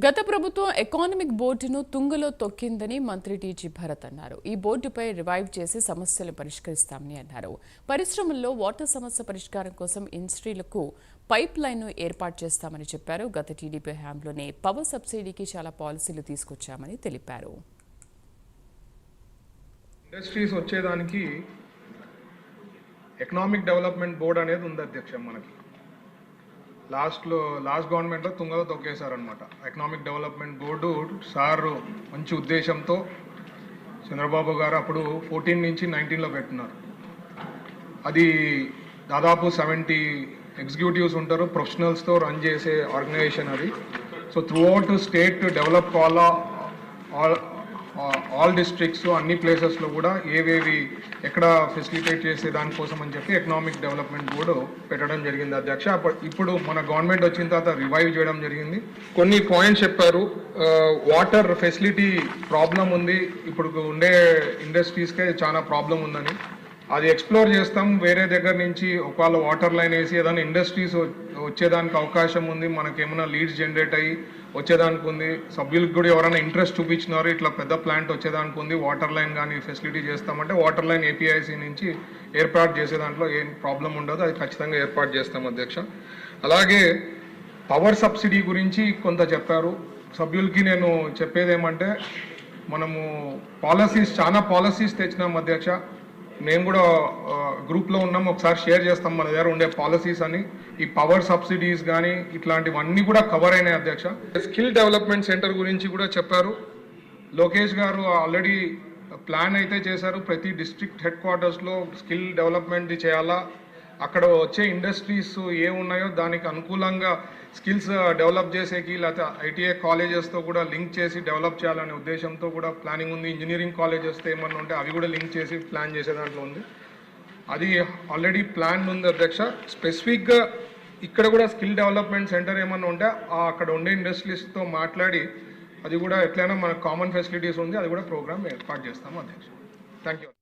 గత ప్రభుత్వం ఎకానమిక్ బోర్డును తుంగలో తొక్కిందని మంత్రి టీజీ భరత్ అన్నారు. ఈ బోర్డుపై రివైవ్ చేసి సమస్యలు పరిష్కరిస్తామని అన్నారు. పరిశ్రమల్లో వాటర్ సమస్య పరిష్కారం కోసం ఇండస్ట్రీలకు పైప్ లైన్ను ఏర్పాటు చేస్తామని చెప్పారు. గత టీడీపీ హయాంలోనే పవర్ సబ్సిడీకి చాలా పాలసీలు తీసుకొచ్చామని తెలిపారు. ఇండస్ట్రీస్ వచ్చేదానికి ఎకనామిక్ డెవలప్మెంట్ బోర్డు అనేది ఉంది అధ్యక్ష మనకి. లాస్ట్లో లాస్ట్ గవర్నమెంట్లో తుంగలో తొక్కేశారనమాట ఎకనామిక్ డెవలప్మెంట్ బోర్డు సార్ మంచి ఉద్దేశంతో చంద్రబాబు గారు అప్పుడు ఫోర్టీన్ నుంచి నైన్టీన్లో పెట్టినారు. అది దాదాపు సెవెంటీ ఎగ్జిక్యూటివ్స్ ఉంటారు ప్రొఫెషనల్స్తో రన్ చేసే ఆర్గనైజేషన్ అది. So throughout state develop కావాలా ఆల్ డిస్ట్రిక్ట్స్ అన్ని ప్లేసెస్లో కూడా ఏవేవి ఎక్కడ ఫెసిలిటేట్ చేసే దానికోసం అని చెప్పి ఎకనామిక్ డెవలప్మెంట్ బోర్డు పెట్టడం జరిగింది అధ్యక్ష. ఇప్పుడు మన గవర్నమెంట్ వచ్చిన తర్వాత రివైవ్ చేయడం జరిగింది. కొన్ని పాయింట్స్ చెప్పారు. వాటర్ ఫెసిలిటీ ప్రాబ్లం ఉంది. ఇప్పుడు ఉండే ఇండస్ట్రీస్కే చాలా ప్రాబ్లం ఉందని. అది ఎక్స్ప్లోర్ చేస్తాం. వేరే దగ్గర నుంచి ఒకవేళ వాటర్ లైన్ వేసి ఏదైనా ఇండస్ట్రీస్ వచ్చేదానికి అవకాశం ఉంది. మనకి ఏమైనా లీడ్స్ జనరేట్ అయ్యి వచ్చేదానికి ఉంది. సభ్యులకు కూడా ఎవరైనా ఇంట్రెస్ట్ చూపించినారు. ఇట్లా పెద్ద ప్లాంట్ వచ్చేదానికి ఉంది. వాటర్ లైన్ కానీ ఫెసిలిటీ చేస్తామంటే వాటర్ లైన్ ఏపీఐసి నుంచి ఏర్పాటు చేసే దాంట్లో ఏం ప్రాబ్లం ఉండదు. అది ఖచ్చితంగా ఏర్పాటు చేస్తాం అధ్యక్ష. అలాగే పవర్ సబ్సిడీ గురించి కొంత చెప్పారు. సభ్యులకి నేను చెప్పేది ఏమంటే మనము పాలసీస్ చాలా పాలసీస్ తెచ్చినాం అధ్యక్ష. మేము కూడా గ్రూప్లో ఉన్నాం. ఒకసారి షేర్ చేస్తాం. మన దగ్గర ఉండే పాలసీస్ అని ఈ పవర్ సబ్సిడీస్ కానీ ఇట్లాంటివన్నీ కూడా కవర్ అయినాయి అధ్యక్ష. స్కిల్ డెవలప్మెంట్ సెంటర్ గురించి కూడా చెప్పారు. లోకేష్ గారు ఆల్రెడీ ప్లాన్ అయితే చేశారు. ప్రతి డిస్ట్రిక్ట్ హెడ్ క్వార్టర్స్లో స్కిల్ డెవలప్మెంట్ చేయాలా అక్కడ వచ్చే ఇండస్ట్రీస్ ఏ ఉన్నాయో దానికి అనుకూలంగా స్కిల్స్ డెవలప్ చేసేకి లేకపోతే ఐటీఐ కాలేజెస్తో కూడా లింక్ చేసి డెవలప్ చేయాలనే ఉద్దేశంతో కూడా ప్లానింగ్ ఉంది. ఇంజనీరింగ్ కాలేజెస్తో ఏమన్నా ఉంటే అవి కూడా లింక్ చేసి ప్లాన్ చేసే దాంట్లో ఉంది. అది ఆల్రెడీ ప్లాన్ ఉంది అధ్యక్ష. స్పెసిఫిక్గా ఇక్కడ కూడా స్కిల్ డెవలప్మెంట్ సెంటర్ ఏమన్నా ఉంటే ఆ అక్కడ ఉండే ఇండస్ట్రీస్తో మాట్లాడి అది కూడా ఎట్లయినా మనకు కామన్ ఫెసిలిటీస్ ఉంది. అది కూడా ప్రోగ్రామ్ ఏర్పాటు చేస్తాము అధ్యక్ష. Thank you